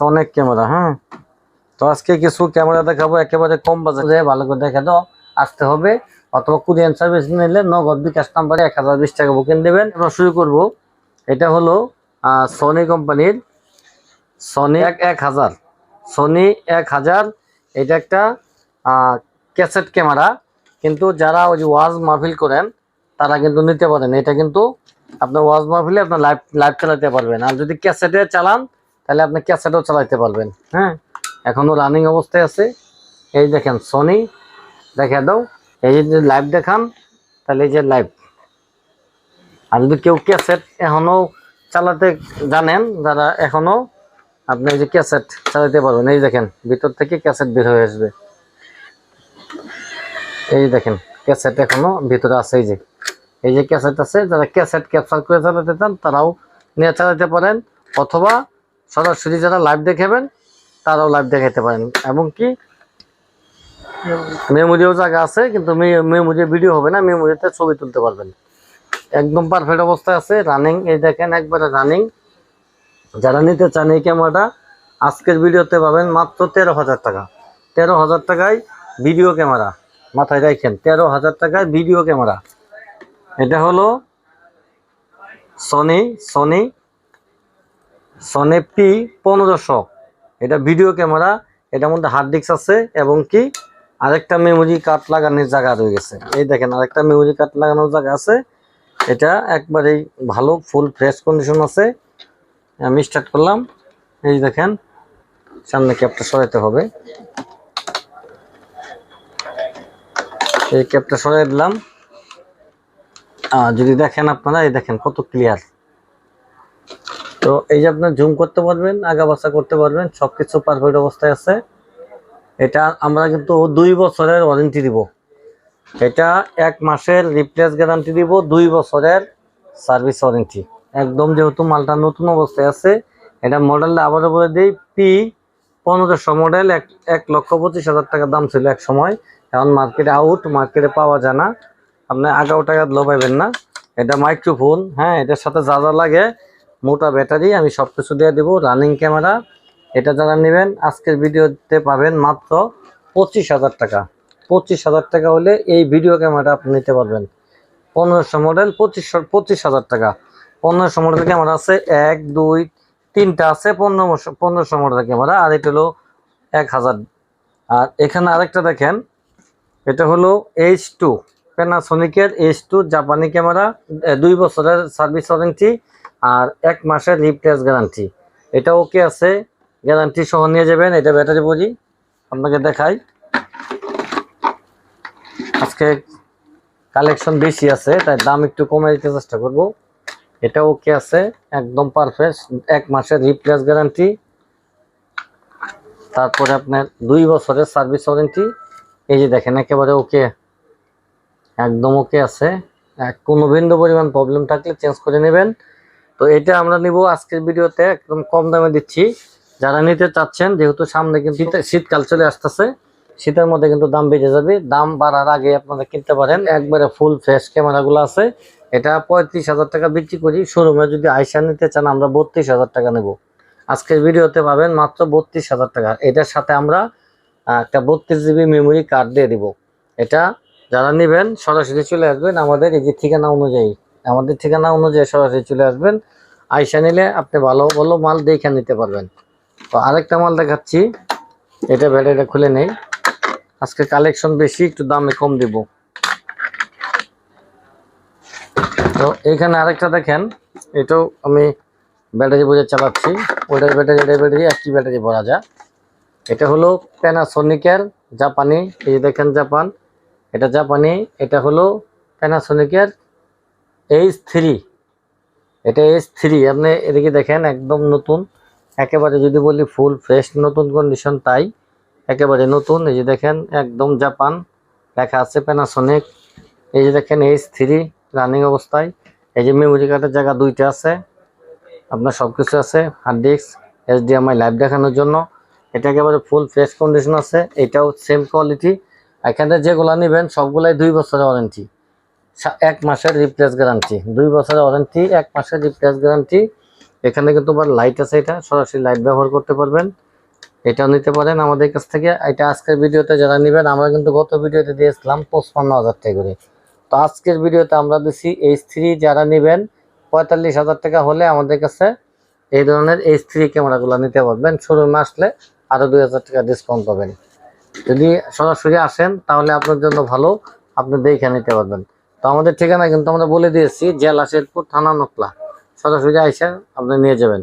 অনেক ক্যামেরা হ্যাঁ? তো আজকে কিছু ক্যামেরা দেখাবো, একেবারে কম বাজারে ভালো করে দেখে দাও, আসতে হবে। অথবা কুরিয়ান সার্ভিস নিলে নগদ বিকাশ নাম্বারে এক হাজার বিশ টাকা বুকিং দেবেন। আমরা শুরু করব। এটা হলো সনি কোম্পানির সনি এক এক হাজার। সনি এক হাজার, এটা একটা ক্যাসেট ক্যামেরা কিন্তু যারা ওই যে ওয়াজ মাহফিল করেন, তারা কিন্তু নিতে পারেন। এটা কিন্তু আপনার ওয়াজ মাহফিলে আপনার লাইভ লাইভ চালাতে পারবেন। আর যদি ক্যাসেটে চালান তাহলে আপনি ক্যাসেটও চালাইতে পারবেন। হ্যাঁ? এখনও রানিং অবস্থায় আছে। এই দেখেন সনি দেখা দাও। এই যে লাইভ দেখান, তাহলে এই যে লাইভ আর যদি কেউ ক্যাসেট এখনও চালাতে জানেন, যারা এখনও আপনি এই যে ক্যাসেট চালাতে পারবেন। এই দেখেন, ভিতর থেকে ক্যাসেট বের হয়ে আসবে। এই দেখেন, ক্যাসেট এখনও ভিতরে আছে, এই যে। এই যে ক্যাসেট আছে, যারা ক্যাসেট ক্যাপচার করে চালাতে চান, তারাও নিয়ে চালাতে পারেন। অথবা সরাসরি যারা লাইভ দেখাবেন, তারাও লাইভ দেখাতে পারেন। এবং কি? মেমোরিও জায়গা আছে, কিন্তু মেমোরি ভিডিও হবে না, মেমোরিতে ছবি তুলতে পারবেন। একদম পারফেক্ট অবস্থায় আছে রানিং এই দেখেন একবারে রানিং যারা নিতে চান এই ক্যামেরাটা আজকের ভিডিওতে পাবেন মাত্র তেরো হাজার টাকা। তেরো হাজার টাকায় ভিডিও ক্যামেরা মাথায় রাখেন, তেরো হাজার টাকায় ভিডিও ক্যামেরা এটা হলো সনি সনি সনি পি পনেরোশো এটা ভিডিও ক্যামেরা এটার মধ্যে হার্ড ডিস্ক আছে এবং কি আরেকটা মেমোরি কার্ড লাগানোর জায়গা রয়ে গেছে। এই দেখেন আরেকটা মেমোরি কার্ড লাগানোর জায়গা আছে। এটা একবারেই ভালো ফুল ফ্রেশ কন্ডিশন আছে। আমি স্টার্ট করলাম। এই দেখেন, সামনে ক্যাপটা সরাইতে হবে। এই ক্যাপটা সরাই দিলাম। যদি দেখেন আপনারা, এই দেখেন কত ক্লিয়ার তো এই যে আপনার জুম করতে পারবেন আগা বাসা করতে পারবেন, সবকিছু পারফেক্ট অবস্থায় আছে। এটা আমরা কিন্তু দুই বছরের ওয়ারেন্টি দিব। এটা এক মাসের রিপ্লেস গ্যারান্টি দিব, দুই বছরের সার্ভিস ওয়ারেন্টি একদম যেহেতু মালটা নতুন অবস্থায় আছে, এটা মডেলটা আবারও বলে দিই পি পনেরোশো মডেল এক এক লক্ষ পঁচিশ হাজার টাকা দাম ছিল এক সময়। এখন মার্কেটে আউট মার্কেটে পাওয়া যায় না। আপনি আগাও টাকা পাইবেন না। এটা মাইক্রোফোন হ্যাঁ এটার সাথে যা যা লাগে মোটা ব্যাটারি আমি সব কিছু দিয়ে দেবো রানিং ক্যামেরা এটা যারা নেবেন, আজকের ভিডিওতে পাবেন মাত্র পঁচিশ হাজার টাকা। পঁচিশ হাজার টাকা হলে এই ভিডিও ক্যামেরাটা আপনি নিতে পারবেন। পনেরোশো মডেল পঁচিশশো পঁচিশ হাজার টাকা। পনেরোশো মডেল ক্যামেরা আছে, এক, দুই, তিনটা আছে, পনেরোশো পনেরোশো মডেল ক্যামেরা আর এটা হলো এক হাজার। আর এখানে আরেকটা দেখেন, এটা হলো এইচ টু প্যানাসোনিকের এইচ টু জাপানি ক্যামেরা দুই বছরের সার্ভিস ওয়ারেন্টি আর এক মাসের রিপ্লেস গ্যারান্টি। এটা ওকে আছে, গ্যারান্টি সহ নিয়ে যাবেন, এটা ব্যাটারি বুঝি আপনাকে দেখাই। আজকে কালেকশন বেশি আছে, তাই দাম একটু কমে দিতে চেষ্টা করব। এটা ওকে আছে, একদম পারফেক্ট এক মাসের রিপ্লেস গ্যারান্টি। তারপরে আপনার দুই বছরের সার্ভিস ওয়ারেন্টি এই যে দেখেন, একেবারে ওকে একদম ওকে আছে। এক কোনো বিন্দু পরিমাণ প্রবলেম থাকলে চেঞ্জ করে নেবেন। তো এটা আমরা নিব আজকের ভিডিওতে একদম কম দামে দিচ্ছি। যারা নিতে চাচ্ছেন, যেহেতু সামনে কিন্তু শীতে- শীতকাল চলে আসতেছে, শীতের মধ্যে কিন্তু দাম বেড়ে যাবে। দাম বাড়ার আগে আপনারা কিনতে পারেন। একবারে ফুল ফ্রেশ ক্যামেরাগুলো আছে। এটা পঁয়ত্রিশ হাজার টাকা বিক্রি করি। শোরুমে যদি আইসা নিতে চান, আমরা বত্রিশ হাজার টাকা নেব। আজকের ভিডিওতে পাবেন মাত্র বত্রিশ হাজার টাকা। এটার সাথে আমরা একটা বত্রিশ জিবি মেমোরি কার্ড দিয়ে দিব। এটা যারা নেবেন, সরাসরি চলে আসবেন আমাদের এই যে ঠিকানা অনুযায়ী। আমাদের ঠিকানা অনুযায়ী সরাসরি চলে আসবেন। আইসা নিলে আপনি ভালো ভালো মাল দেখে নিতে পারবেন। তো আরেকটা মাল দেখাচ্ছি। এটা ব্যাটারিটা খুলে নেই। আজকে কালেকশন বেশি, একটু দামে কম দিব। তো এইখানে আরেকটা দেখেন, এটাও আমি ব্যাটারি বোঝে চালাচ্ছি। ওইটার ব্যাটারি, এটার ব্যাটারি, একই ব্যাটারি ভরা যায়। এটা হলো প্যানাসোনিকের জাপানি, এই দেখেন জাপান। এটা জাপানি, এটা হলো প্যানাসোনিকের এইচ থ্রি এটা এইচ থ্রি আপনি এদিকে দেখেন একদম নতুন। একেবারে যদি বলি ফুল ফ্রেশ নতুন কন্ডিশন তাই। একেবারে নতুন, এই যে দেখেন একদম জাপান লেখা আছে প্যানাসোনিক এই যে দেখেন এইচ থ্রি রানিং অবস্থায়। এই যে মেমোরি কার্ডের জায়গা দুইটা আছে। আপনার সব কিছু আছে হার্ড ডিস্ক এইচডিএমআই লাইভ দেখানোর জন্য। এটা একেবারে ফুল ফ্রেশ কন্ডিশন আছে। এটাও সেম কোয়ালিটি এখানে যেগুলো নেবেন, সবগুলাই দুই বছরের ওয়ারেন্টি এক মাসের রিপ্লেস গ্যারান্টি দুই বছরের ওয়ারেন্টি এক মাসের রিপ্লেস গ্যারান্টি এখানে কিন্তু আবার লাইট আছে এটা। সরাসরি লাইট ব্যবহার করতে পারবেন। এটাও নিতে পারেন আমাদের কাছ থেকে। এটা আজকের ভিডিওতে যারা নেবেন, আমরা কিন্তু গত ভিডিওতে দিয়েছিলাম পঁচপান্ন হাজার টাকা করে। তো আজকের ভিডিওতে আমরা দিচ্ছি এইচ থ্রি যারা নেবেন, পঁয়তাল্লিশ হাজার টাকা হলে আমাদের কাছে এই ধরনের এইচ থ্রি ক্যামেরাগুলো নিতে পারবেন। শোরুমে আসলে আরও দুই হাজার টাকা ডিসকাউন্ট পাবেন। যদি সরাসরি আসেন, তাহলে আপনার জন্য ভালো। আপনি দেখে নিতে পারবেন। তো আমাদের ঠিকানা কিন্তু আমরা বলে দিয়েছি, জেলা শেরপুর, থানা নকলা। সরাসরি আইসা আপনি নিয়ে যাবেন।